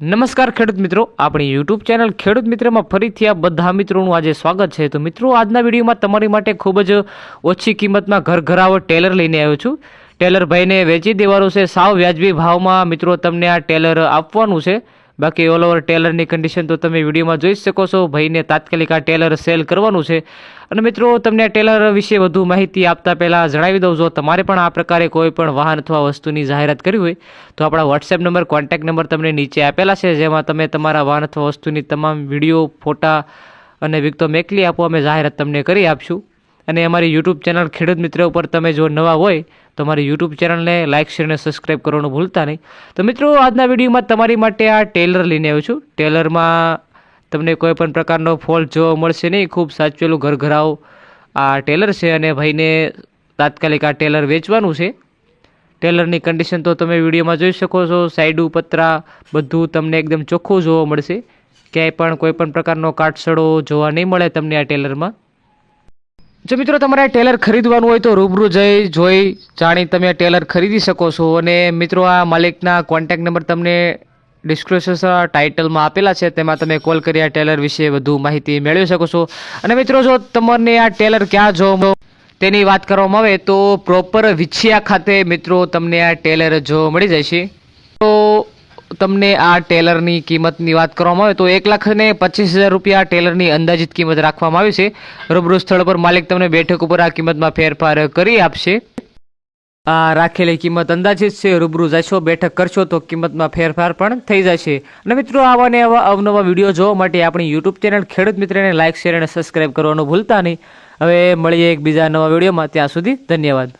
નમસ્કાર ખેડૂત મિત્રો, આપણી યુટ્યુબ ચેનલ ખેડૂત મિત્રમાં ફરીથી આ બધા મિત્રોનું આજે સ્વાગત છે. તો મિત્રો, આજના વિડીયોમાં તમારી માટે ખૂબ જ ઓછી કિંમતમાં ઘર ઘરાવો ટેલર લઈને આવ્યો છું. ટેલર ભાઈને વેચી દેવાનું છે. સાવ વ્યાજબી ભાવમાં મિત્રો તમને આ ટેલર આપવાનું છે. બાકી ઓલ ઓવર ટેલરની કન્ડિશન તો તમે વિડીયોમાં જોઈ શકો છો. ભાઈને તાત્કાલિક આ ટેલર સેલ કરવાનું છે. અને મિત્રો, તમને ટેલર વિશે વધુ માહિતી આપતા પહેલાં જણાવી દઉં, જો તમારે પણ આ પ્રકારે કોઈ પણ વાહન અથવા વસ્તુની જાહેરાત કરવી હોય, તો આપણા વોટ્સએપ નંબર કોન્ટેક્ટ નંબર તમને નીચે આપેલા છે. જેમાં તમે તમારા વાહન અથવા વસ્તુની તમામ વીડિયો, ફોટા અને વિગતો મેકલી આપો. અમે જાહેરાત તમને કરી આપશું. અને અમારી યુટ્યુબ ચેનલ ખેડૂત મિત્ર ઉપર તમે જો નવા હોય, તો અમારી યુટ્યુબ ચેનલને લાઇક શેર અને સબસ્ક્રાઈબ કરવાનું ભૂલતા નહીં. તો મિત્રો, આજના વિડીયોમાં તમારી માટે આ ટેલર લઈને આવ્યો છું. ટેલરમાં તમને કોઈ પણ પ્રકારનો ફોલ્ટ જોવા મળશે નહીં. ખૂબ સાચવેલું ઘરઘરાવ આ ટેલર છે અને ભાઈને તાત્કાલિક આ ટેલર વેચવાનું છે. ટેલરની કન્ડિશન તો તમે વિડીયોમાં જોઈ શકો છો. સાઈડુ પતરા બધું તમને એકદમ ચોખ્ખું જોવા મળશે. ક્યાંય પણ કોઈ પણ પ્રકારનો કાટસડો જોવા નહીં મળે તમને આ ટેલરમાં. જો મિત્રો તમારે ટેલર ખરીદવાનું હોય તો રૂબરૂ જઈ, જોઈ, જાણી તમે ટેલર ખરીદી શકો છો. અને મિત્રો, આ માલિકના કોન્ટેક્ટ નંબર તમને ડિસ્ક્રિપ્શન ટાઇટલમાં આપેલા છે. તેમાં તમે કોલ કરી આ ટેલર વિશે વધુ માહિતી મેળવી શકો છો. અને મિત્રો, જો તમને આ ટેલર ક્યાં જોવા તેની વાત કરવામાં આવે તો પ્રોપર વિછિયા ખાતે મિત્રો તમને આ ટેલર જોવા મળી જાય છે. તો તમને આ ટેલરની કિંમતની વાત કરવામાં આવે તો એક લાખ ને પચીસ હજાર રૂપિયા ટેલરની અંદાજિત કિંમત રાખવામાં આવી છે. રૂબરૂ સ્થળ પર માલિક તમને બેઠક ઉપર આ કિંમતમાં ફેરફાર કરી આપશે. આ રાખેલી કિંમત અંદાજિત છે. રૂબરૂ જશો, બેઠક કરશો તો કિંમતમાં ફેરફાર પણ થઈ જશે. અને મિત્રો, આવા ને આવા અવનવા વીડિયો જોવા માટે આપણી યુટ્યુબ ચેનલ ખેડૂત મિત્રને લાઇક શેર અને સબસ્ક્રાઇબ કરવાનું ભૂલતા નહીં. હવે મળીએ એક બીજા નવા વિડીયોમાં. ત્યાં સુધી ધન્યવાદ.